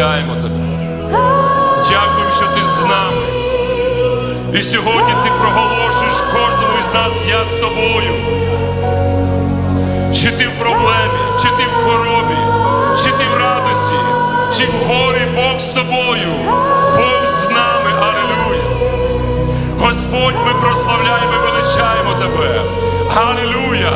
величаємо Тебе. Дякуємо, що Ти з нами. І сьогодні Ти проголошуєш кожному із нас Я з тобою. Чи ти в проблемі, чи ти в хворобі, чи ти в радості, чи в горі Бог з тобою, Бог з нами, Алілуя. Господь, ми прославляємо і величаємо Тебе. Алілуя!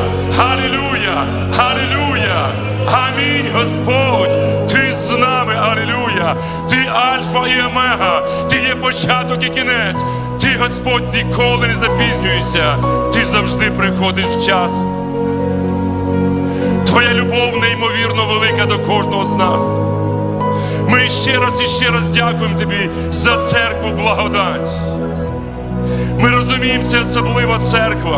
Алілуя! Алілуя! Амінь, Господь! Ти з нами, Алілуя! Ти Альфа і Омега, Ти є початок і кінець. Ти, Господь, ніколи не запізнюєшся. Ти завжди приходиш вчасно. Твоя любов неймовірно велика до кожного з нас. Ми ще раз і ще раз дякуємо Тобі за церкву благодать. Ми розуміємо, це особлива церква.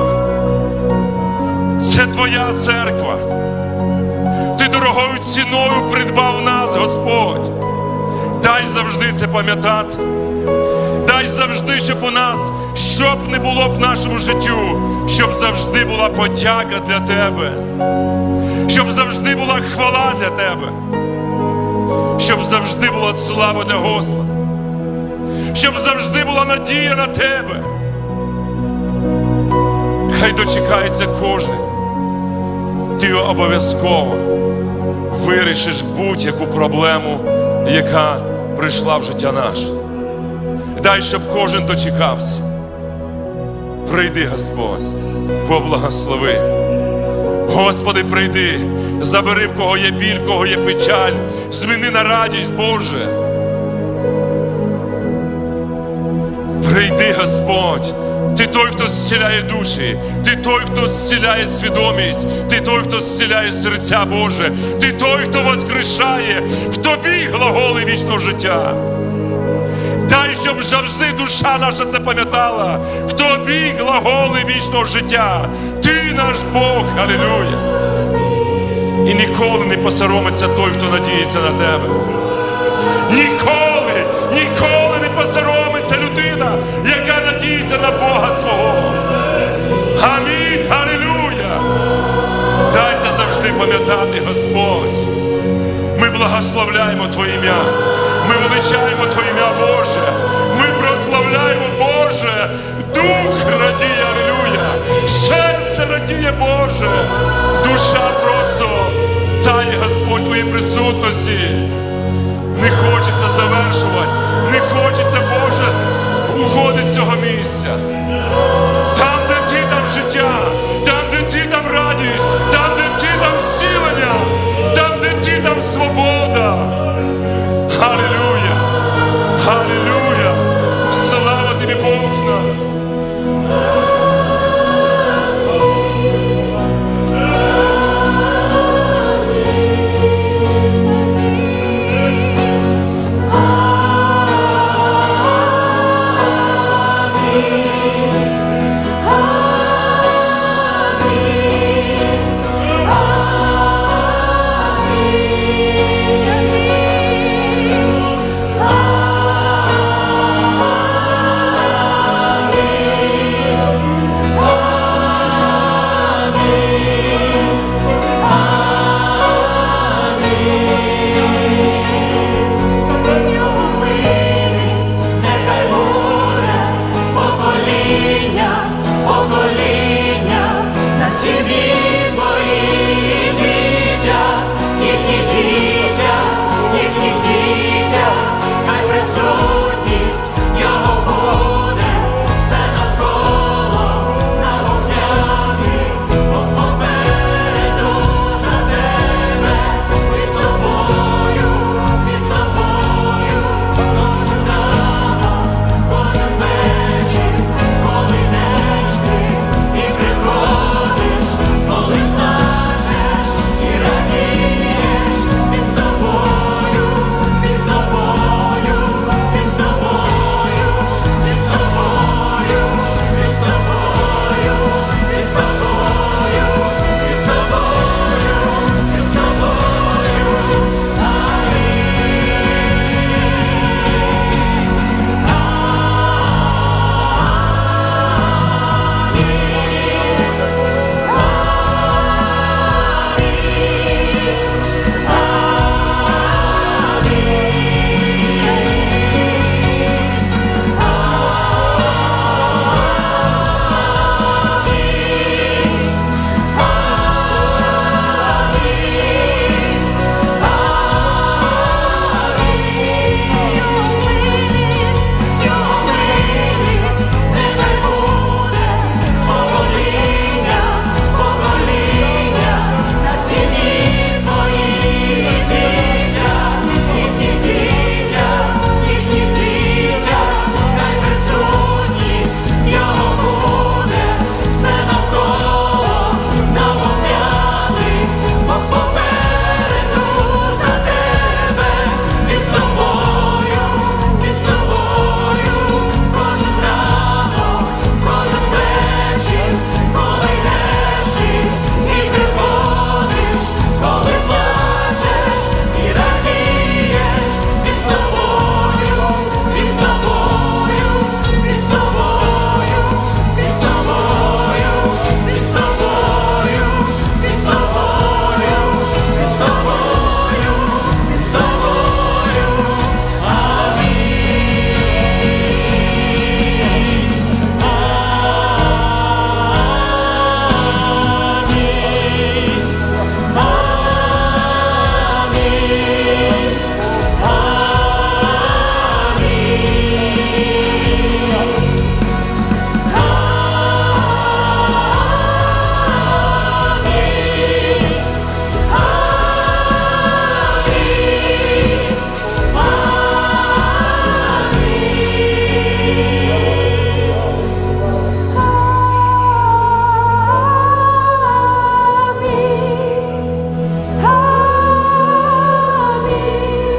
Це Твоя церква. Дорогою ціною придбав нас, Господь. Дай завжди це пам'ятати. Дай завжди, щоб у нас, щоб не було в нашому життю, щоб завжди була подяка для Тебе, щоб завжди була хвала для Тебе, щоб завжди була слава для Господа, щоб завжди була надія на Тебе. Хай дочекається кожен. Ти обов'язково вирішиш будь-яку проблему, яка прийшла в життя наше. Дай, щоб кожен дочекався. Прийди, Господь, поблагослови. Господи, прийди, забери, в кого є біль, в кого є печаль, зміни на радість, Боже. Прийди, Господь. Ти той, хто зціляє душі, ти той, хто зціляє свідомість, ти той, хто зціляє серця Боже, ти той, хто воскрешає в тобі глаголи вічного життя. Дай, щоб завжди душа наша це пам'ятала, в тобі глаголи вічного життя. Ти наш Бог, Алілуя. І ніколи не посоромиться той, хто надіється на тебе. Ніколи, ніколи не посоромиться людина, яка надіється на Бога свого. Амінь, Алілуя. Дай це завжди пам'ятати, Господь. Ми благословляємо Твоє ім'я. Ми величаємо Твоє ім'я, Боже. Ми прославляємо Боже. Дух радіє, алілуя. Серце радіє, Боже. Душа просто тає, Господь, Твоїй присутності. Не хочеться завершувати, не хочеться, Боже, уходити з цього місця. Там, де ти там життя,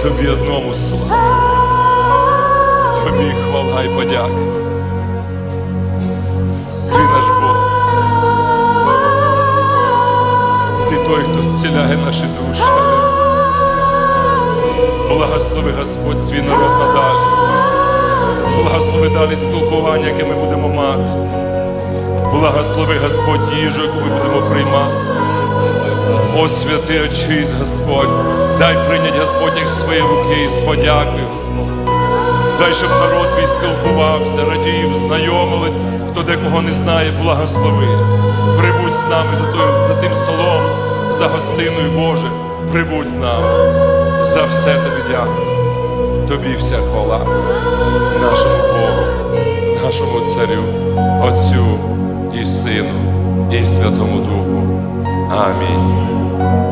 Тобі одному слава. Тобі хвала і подяка. Ти наш Бог. Ти той, хто зціляє наші душі. Благослови Господь свій народ надалі. Благослови далі спілкування, яке ми будемо мати. Благослови Господь їжу, яку ми будемо приймати. О, святий очись, Господь, дай прийняти Господь їх з твоєї руки з подякою, Господь. Дай, щоб народ твій спілкувався, радів, знайомились, хто декого не знає, благослови. Прибудь з нами за, той, за тим столом, за гостиною Боже, прибудь з нами. За все тобі дякую. Тобі вся хвала, нашому Богу, нашому Царю, Отцю і Сину, і Святому Духу. Амінь.